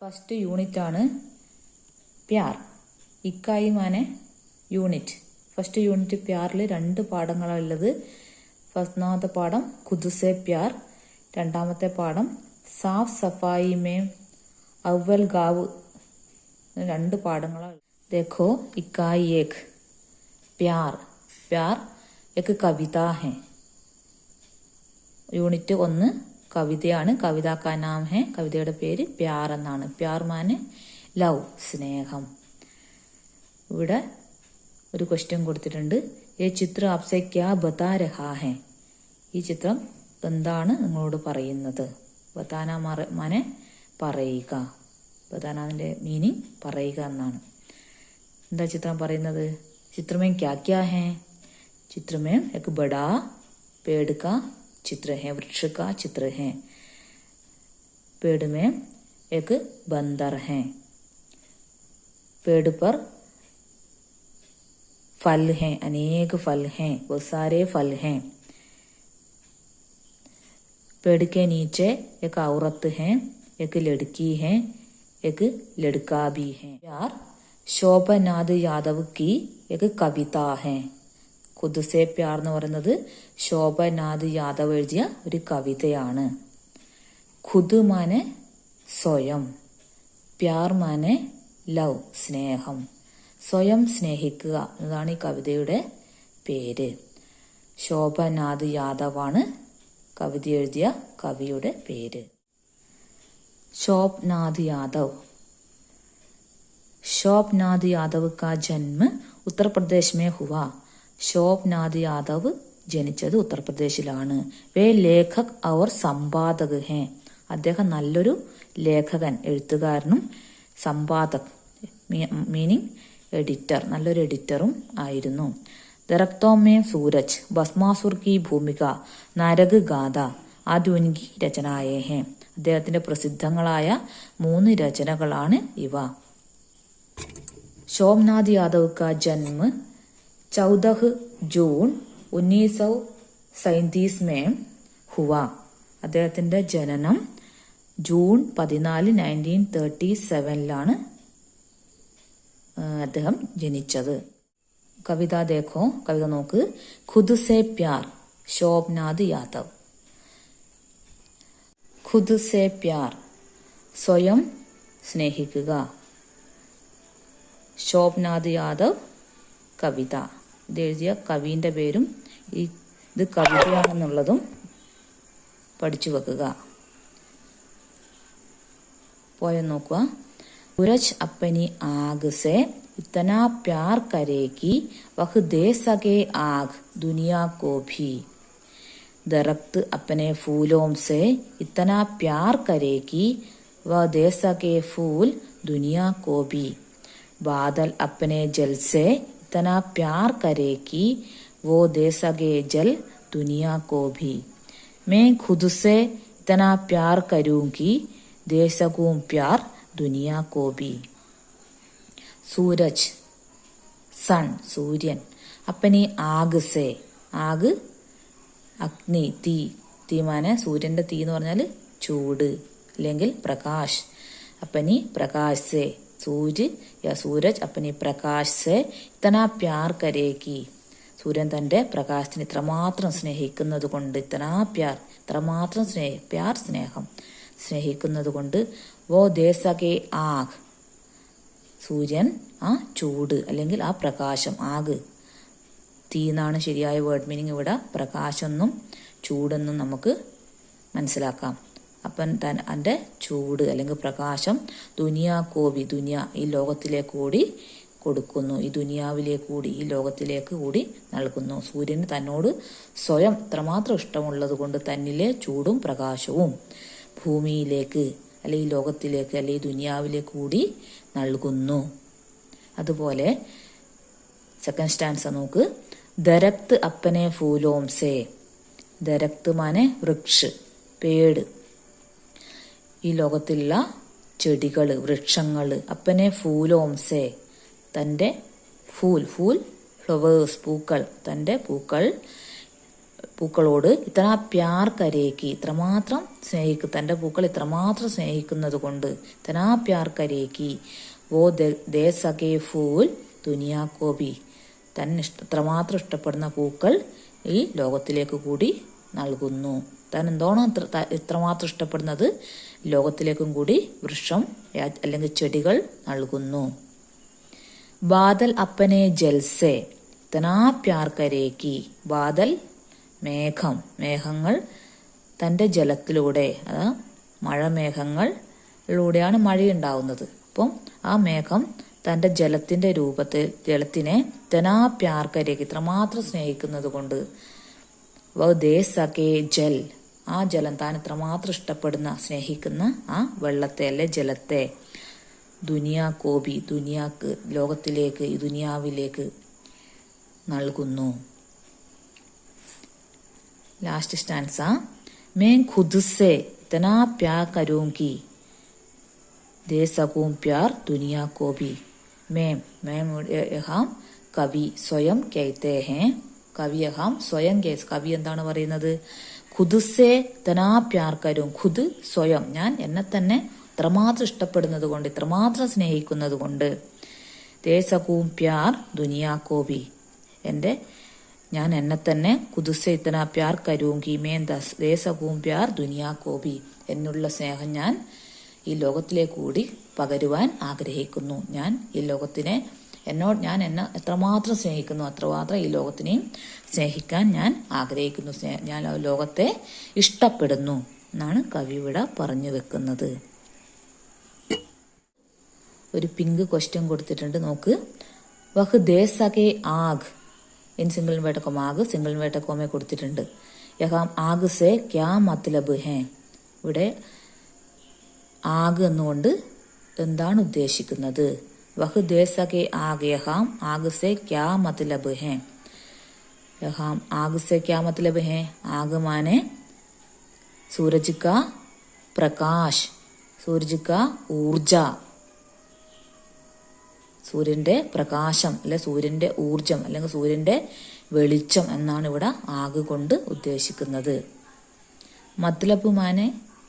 First unit ആണ് പ്യാർ. ഇക്കായി മാനെ യൂണിറ്റ്. ഫസ്റ്റ് യൂണിറ്റ് പ്യാറിൽ രണ്ട് പാഠങ്ങളാണ് ഉള്ളത്. ഒന്നാമത്തെ പാഠം കുദുസെ പ്യാർ. രണ്ടാമത്തെ പാഠം സാഫ് സഫായി മേ അവൽ ഗാവ്. രണ്ട് പാഠങ്ങളാണ് ദേഖോ ഇക്കായി ഏക് പ്യാർ. പ്യാർ എക്ക് കവിത ഹെ. യൂണിറ്റ് ഒന്ന് കവിതയാണ്. കവിത കാ ഹെ. കവിതയുടെ പേര് പ്യാർ എന്നാണ്. പ്യാർ മാന് ലവ് സ്നേഹം. ഇവിടെ ഒരു ക്വസ്റ്റ്യൻ കൊടുത്തിട്ടുണ്ട്. ഏ ചിത്രം അപ്സെ ക്യാ ബതാ രഹാ ഹെ? ഈ ചിത്രം എന്താണ് നിങ്ങളോട് പറയുന്നത്? ബതാന മനെ പറയുക. ബതാനാതിന്റെ മീനിങ് പറയുക എന്നാണ്. എന്താ ചിത്രം പറയുന്നത്? ചിത്രമേ ക്യാ ക്യാ ഹേ? ചിത്രമേ എക്ക് ബഡാ പേടുക चित्र है, वृक्ष का चित्र है। पेड़ में एक बंदर है। पेड़ पर फल हैं, अनेक फल हैं बहुत सारे फल हैं। पेड़ के नीचे एक औरत है, एक लड़की है, एक लड़का भी है। यार शोभनाथ यादव की एक कविता है। ഖുദ്സെ പ്യാർ എന്ന് പറയുന്നത് ശോഭനാഥ് യാദവ് എഴുതിയ ഒരു കവിതയാണ് ഖുദ് മാനെ സ്വയം പ്യാർ മാനെ ലവ് സ്നേഹം സ്വയം സ്നേഹിക്കുക എന്നതാണ് ഈ കവിതയുടെ പേര് ശോഭനാഥ് യാദവാണ് കവിത എഴുതിയ കവിയുടെ പേര് ശോഭനാഥ് യാദവ് शोभनाथ यादव का जन्म उत्तर प्रदेश में हुआ ശോഭ്നാഥ് യാദവ് ജനിച്ചത് ഉത്തർപ്രദേശിലാണ്. വേ ലേഖക് അവർ സമ്പാദക ഹേ. അദ്ദേഹം നല്ലൊരു ലേഖകൻ എഴുത്തുകാരനും സമ്പാദക് മീനിങ് എഡിറ്റർ നല്ലൊരു എഡിറ്ററും ആയിരുന്നു. ദറക്തോമേ സൂരജ് ഭസ്മാസുർ കി ഭൂമിക നരക് ഗാഥ ആധുനികി രചനായേഹേ അദ്ദേഹത്തിന്റെ പ്രസിദ്ധങ്ങളായ മൂന്ന് രചനകളാണ് ഇവ. ശോഭനാഥ് യാദവ് ജന്മ 14 ജൂൺ ഉന്നീസൗ സൈന്തീസ് മേ ഹുവ അദ്ദേഹത്തിന്റെ ജനനം ജൂൺ പതിനാല് നയന്റീൻ തേർട്ടി സെവനിലാണ് അദ്ദേഹം ജനിച്ചത്. കവിത ദേഖോ കവിത നോക്ക്. ഖുദ് സെ പ്യാർ ശോഭനാഥ് യാദവ്. ഖുദ് സെ പ്യാർ സ്വയം സ്നേഹിക്കുക. ശോഭനാഥ് യാദവ് കവിത. ഇത് എഴുതിയ കവിന്റെ പേരും ഈ ഇത് കവിതയാണെന്നുള്ളതും പഠിച്ചു വെക്കുക. പോയ നോക്കുക. ഉരജ് അപ്പനി ആഗസെ ഇത്തനാ പ്യാർ കരേക്ക് വഹ് ദേ സകേ ആഗ് ദുനിയാ കോഭി. ദറക്ത് അപ്പനെ ഫൂലോം സെ ഇത്തനാ പ്യാർ കരേക്ക് വ ദേ സകേ ഫൂൽ ദുനിയാ കോബി ബാദൽ അപ്പനെ ജൽസെ को भी बादल अपने जल से इतना प्यार करे कि वो दे सके जल दुनिया को भी मैं खुद से इतना प्यार करूंगी दे सकूं प्यार दुनिया को भी सूरज सन സൂര്യൻ അപ്പനി ആഗ് സേ ആഗ് അഗ്നി തീ തീമാനെ സൂര്യന്റെ തീ എന്ന് പറഞ്ഞാൽ ചൂട് അല്ലെങ്കിൽ പ്രകാശ് അപ്പനി പ്രകാശ് സേ സൂര്യ യാ സൂരജ് അപ്പനെ പ്രകാശ് ഇത്തന പ്യാർ കരേക്കി സൂര്യൻ തന്റെ പ്രകാശത്തിന് ഇത്രമാത്രം സ്നേഹിക്കുന്നത് കൊണ്ട് ഇത്തനാ പ്യാർ ഇത്രമാത്രം സ്നേഹ പ്യാർ സ്നേഹം സ്നേഹിക്കുന്നത് കൊണ്ട് വോ ദേശകെ ആഗ്. സൂര്യൻ ആ ചൂട് അല്ലെങ്കിൽ ആ പ്രകാശം ആഗ്. തീ എന്നാണ് ശരിയായ വേർഡ് മീനിങ് ഇവിടെ. പ്രകാശമെന്നും ചൂടെന്നും നമുക്ക് മനസ്സിലാക്കാം. അപ്പം തൻ അന്റെ ചൂട് അല്ലെങ്കിൽ പ്രകാശം ദുനിയാ കോവി ദുനിയ ഈ ലോകത്തിലേക്ക് കൂടി കൊടുക്കുന്നു. ഈ ദുനിയാവിലേക്ക് കൂടി ഈ ലോകത്തിലേക്ക് കൂടി നൽകുന്നു. സൂര്യന് തന്നോട് സ്വയം ഇത്രമാത്രം ഇഷ്ടമുള്ളത് കൊണ്ട് തന്നിലെ ചൂടും പ്രകാശവും ഭൂമിയിലേക്ക് അല്ലെ ഈ ലോകത്തിലേക്ക് അല്ലെ ഈ ദുനിയാവിലേക്ക് കൂടി നൽകുന്നു. അതുപോലെ സെക്കൻഡ് സ്റ്റാൻസ നോക്ക്. ദരക്ത് അപ്പനെ ഫൂലോംസേ ദരക്ത് മാനെ വൃക്ഷ് പേട് ഈ ലോകത്തിലുള്ള ചെടികൾ വൃക്ഷങ്ങൾ അപ്പനെ ഫൂലോം സേ തന്റെ ഫൂൽ ഫൂൽ ഫ്ലവേഴ്സ് പൂക്കൾ തന്റെ പൂക്കൾ പൂക്കളോട് ഇത്ര പ്യാർ കരേക്ക് ഇത്രമാത്രം സ്നേഹിക്കും തന്റെ പൂക്കൾ ഇത്രമാത്രം സ്നേഹിക്കുന്നത് കൊണ്ട് ഇത്ര പ്യാർ കരേക്ക് വോ ദേ- സകേ ഫൂൽ ദുനിയാ കോബി തന്നെ ഇഷ്ട ഇത്രമാത്രം ഇഷ്ടപ്പെടുന്ന പൂക്കൾ ഈ ലോകത്തിലേക്ക് കൂടി നൽകുന്നു. താൻ എന്തോണോ ഇത്ര ഇത്രമാത്രം ഇഷ്ടപ്പെടുന്നത്. ലോകത്തിലേക്കും കൂടി വൃക്ഷം അല്ലെങ്കിൽ ചെടികൾ നൽകുന്നു. ബാദൽ അപ്പനെ ജൽസെ തനാ പ്യാർ ബാദൽ മേഘം മേഘങ്ങൾ തന്റെ ജലത്തിലൂടെ അതാ മഴമേഘങ്ങളിലൂടെയാണ് മഴയുണ്ടാവുന്നത്. അപ്പം ആ മേഘം തന്റെ ജലത്തിന്റെ രൂപത്തിൽ ജലത്തിനെ തനാ പ്യാർ ഇത്രമാത്രം സ്നേഹിക്കുന്നത് കൊണ്ട് വ ദേ സകേ ജൽ ആ ജലം താൻ ഇത്രമാത്രം ഇഷ്ടപ്പെടുന്ന സ്നേഹിക്കുന്ന ആ വെള്ളത്തെ അല്ലെ ജലത്തെ ദുനിയാ കോബി ദുനിയാക്ക് ലോകത്തിലേക്ക് ഈ ദുനിയാവിലേക്ക് നൽകുന്നു लास्ट स्टैंडसा मैं खुद से इतना प्यार करूंगी दे सकूं प्यार दुनिया को भी मैं मैं यहाँ കവി സ്വയം कहते हैं കവി അഹാം സ്വയം കേസ്. കവി എന്താണ് പറയുന്നത്? ഖുദുസേ തനാപ്യാർക്കരും പ്യാർ കരും ഖുദ് സ്വയം. ഞാൻ എന്നെ തന്നെ ഇത്രമാത്രം ഇഷ്ടപ്പെടുന്നത് കൊണ്ട് ഇത്രമാത്രം സ്നേഹിക്കുന്നത് കൊണ്ട്. ദേശകൂം പ്യാർ ദുനിയാ കോപി. എന്റെ ഞാൻ എന്നെ തന്നെ കുതുസെ ഇത്തന പ്യാർ കരൂങ്കി മേൻ ദസ് ദേശകൂം പ്യാർ ദുനിയാ കോപി. എന്നുള്ള സ്നേഹം ഞാൻ ഈ ലോകത്തിലേക്ക് കൂടി പകരുവാൻ ആഗ്രഹിക്കുന്നു. ഞാൻ ഈ ലോകത്തിനെ എന്നോട് ഞാൻ എന്നെ എത്രമാത്രം സ്നേഹിക്കുന്നു അത്രമാത്രം ഈ ലോകത്തിനെയും സ്നേഹിക്കാൻ ഞാൻ ആഗ്രഹിക്കുന്നു. ഞാൻ ആ ലോകത്തെ ഇഷ്ടപ്പെടുന്നു എന്നാണ് കവിയുടെ പറഞ്ഞു വെക്കുന്നത്. ഒരു പിങ്ക് ക്വസ്റ്റ്യൻ കൊടുത്തിട്ടുണ്ട്. നോക്ക്. വഹ് ദേശകെ ആഗ്. ഇൻ സിംഗിൾ വേട്ടക്കോമ ആഗ് സിംഗിൾ വേട്ടക്കോമെ കൊടുത്തിട്ടുണ്ട്. യഹാം ആഗ് സെ ക്യാ മത്ലബ് ഹേ? ഇവിടെ ആഗ് എന്നുകൊണ്ട് എന്താണ് ഉദ്ദേശിക്കുന്നത്? വഹ് ദേശകെ ആഗ് യഹാം ആഗ് സെ ക്യാ മത്ലബ് ഹേ യഹാം ആഗ് സെ ക്യാ മത്ലബ് ഹേ ആഗ് മാനെ सूरज का പ്രകാശ് സൂരജ് കാ ഊർജ സൂര്യന്റെ പ്രകാശം അല്ലെ സൂര്യന്റെ ഊർജം അല്ലെങ്കിൽ സൂര്യന്റെ വെളിച്ചം എന്നാണ് ഇവിടെ ആഗ് കൊണ്ട് ഉദ്ദേശിക്കുന്നത് മത്ലബ് മാനെ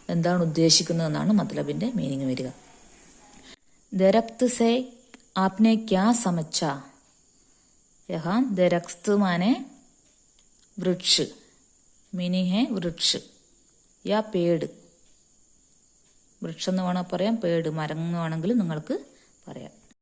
എന്താണ് ഉദ്ദേശിക്കുന്നത് എന്നാണ് മത്ലബിന്റെ മീനിങ് വരിക ദരക്ത് സെ ആപ്നെ ക്യാ സമച്ച? യഹാം ദരക്ത് മാനെ വൃക്ഷ. മീനിങ് ഹെ വൃക്ഷ. യാ പേട്. വൃക്ഷം എന്ന് വേണമെങ്കിൽ പറയാം പേട്. മരം എന്ന് വേണമെങ്കിൽ നിങ്ങൾക്ക് പറയാം.